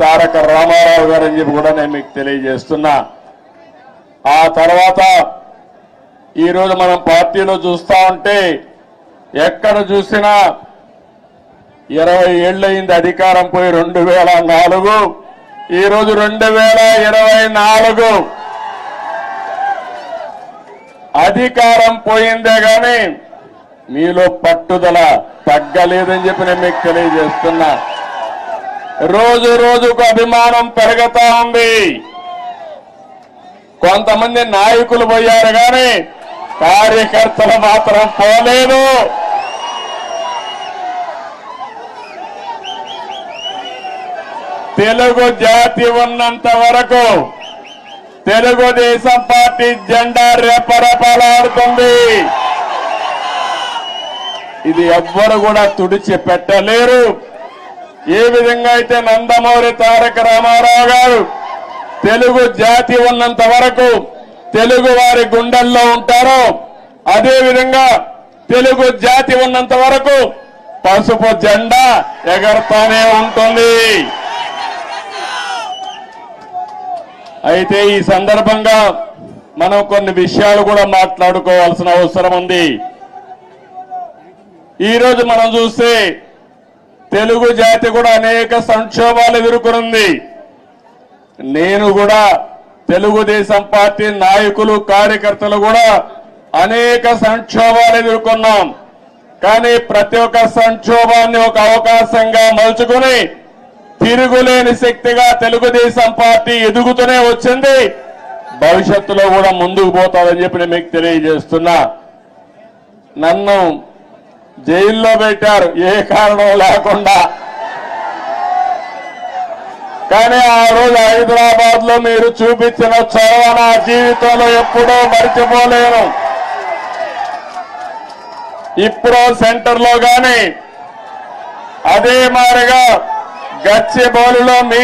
తారక రామారావు గారు అని చెప్పి కూడా నేను మీకు తెలియజేస్తున్నా. ఆ తర్వాత ఈరోజు మనం పార్టీలో చూస్తా ఉంటే ఎక్కడ చూసినా ఇరవై ఏళ్ళయింది అధికారం పోయి రెండు వేల నాలుగు ఈరోజు రెండు వేల ఇరవై నాలుగు. అధికారం పోయిందే కానీ మీలో పట్టుదల తగ్గలేదని చెప్పి నేను మీకు తెలియజేస్తున్నా. రోజు రోజుకు అభిమానం పెరుగుతా ఉంది. కొంతమంది నాయకులు పోయారు కానీ కార్యకర్తలు మాత్రం పోలేదు. తెలుగు జాతి ఉన్నంత వరకు తెలుగుదేశం పార్టీ జెండా రెపరెపలాడుతుంది. ఇది ఎవ్వరు కూడా తుడిచి పెట్టలేరు ఏ విధంగా అయితే నందమూరి తారక రామారావు గారు తెలుగు జాతి ఉన్నంత వరకు తెలుగు వారి గుండెల్లో ఉంటారో అదే విధంగా తెలుగు జాతి ఉన్నంత వరకు పసుపు జెండా ఎగరతానే ఉంటుంది. అయితే ఈ సందర్భంగా మనం కొన్ని విషయాలు కూడా మాట్లాడుకోవాల్సిన అవసరం ఉంది. ఈరోజు మనం చూస్తే తెలుగు జాతి కూడా అనేక సంక్షోభాలు ఎదుర్కొనుంది. నేను కూడా తెలుగుదేశం పార్టీ నాయకులు కార్యకర్తలు కూడా అనేక సంక్షోభాలు ఎదుర్కొన్నాం. కానీ ప్రతి ఒక్క సంక్షోభాన్ని ఒక అవకాశంగా మలుచుకుని తిరుగులేని శక్తిగా తెలుగుదేశం పార్టీ ఎదుగుతూనే వచ్చింది. భవిష్యత్తులో కూడా ముందుకు పోతాదని చెప్పి నేను మీకు తెలియజేస్తున్నా. నన్ను జైల్లో పెట్టారు. ఏ కారణం లేకుండా. కానీ ఆ రోజు హైదరాబాద్లో మీరు చూపించిన చొరవ నా జీవితంలో ఎప్పుడూ మర్చిపోలేను. ఇప్పుడు సెంటర్లో గాని అదే మారిగా గచ్చిబౌలిలో మీ